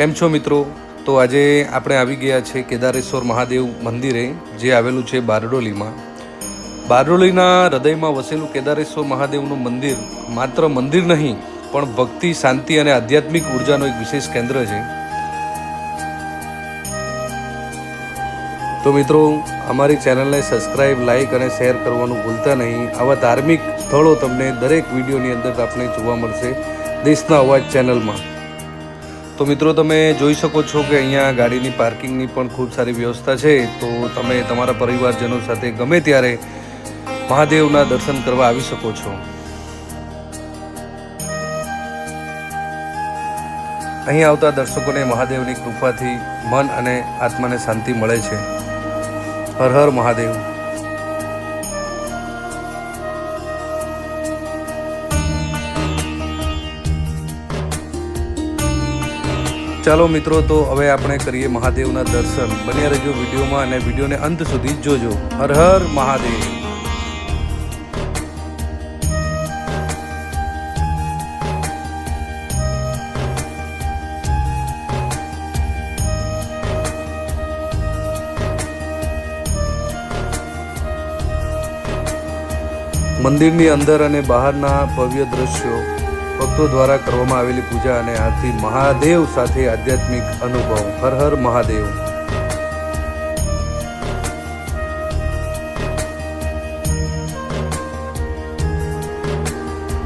કેમ છો મિત્રો? તો આજે આપણે આવી ગયા છે કેદારેશ્વર મહાદેવ મંદિરે, જે આવેલું છે બારડોલીમાં. બારડોલીના હૃદયમાં વસેલું કેદારેશ્વર મહાદેવનું મંદિર માત્ર મંદિર નહીં, પણ ભક્તિ, શાંતિ અને આધ્યાત્મિક ઉર્જાનો એક વિશેષ કેન્દ્ર છે. તો મિત્રો, અમારી ચેનલને સબસ્ક્રાઇબ, લાઇક અને શેર કરવાનું ભૂલતા નહીં. આવા ધાર્મિક સ્થળો તમને દરેક વિડીયોની અંદર આપણે જોવા મળશે દેશના અવાજ ચેનલમાં. તો મિત્રો તમે જોઈ શકો છો કે અહીંયા ગાડીની પાર્કિંગની પણ ખૂબ સારી વ્યવસ્થા છે. તો તમે તમારા પરિવારજનો સાથે ગમે ત્યારે મહાદેવના દર્શન કરવા આવી શકો છો. અહીં આવતા દર્શકોને મહાદેવની કૃપાથી મન અને આત્માને શાંતિ મળે છે. હર હર મહાદેવ. ચાલો મિત્રો, તો હવે આપણે કરીએ મહાદેવના દર્શન. બન્યા રહેજો વિડીયોમાં અને વિડીયોને અંત સુધી જોજો. હર હર મહાદેવ. મંદિરની અંદર અને બહારના ભવ્ય દ્રશ્યો. ભક્તો દ્વારા કરવામાં આવેલી પૂજા અને આથી મહાદેવ સાથે આધ્યાત્મિક અનુભવ. હર હર મહાદેવ.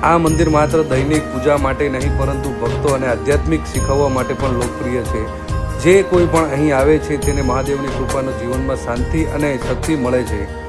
આ મંદિર માત્ર દૈનિક પૂજા માટે નહીં, પરંતુ ભક્તો અને આધ્યાત્મિક શીખવવા માટે પણ લોકપ્રિય છે. જે કોઈ પણ અહીં આવે છે, તેને મહાદેવની કૃપાનો જીવનમાં શાંતિ અને શક્તિ મળે છે.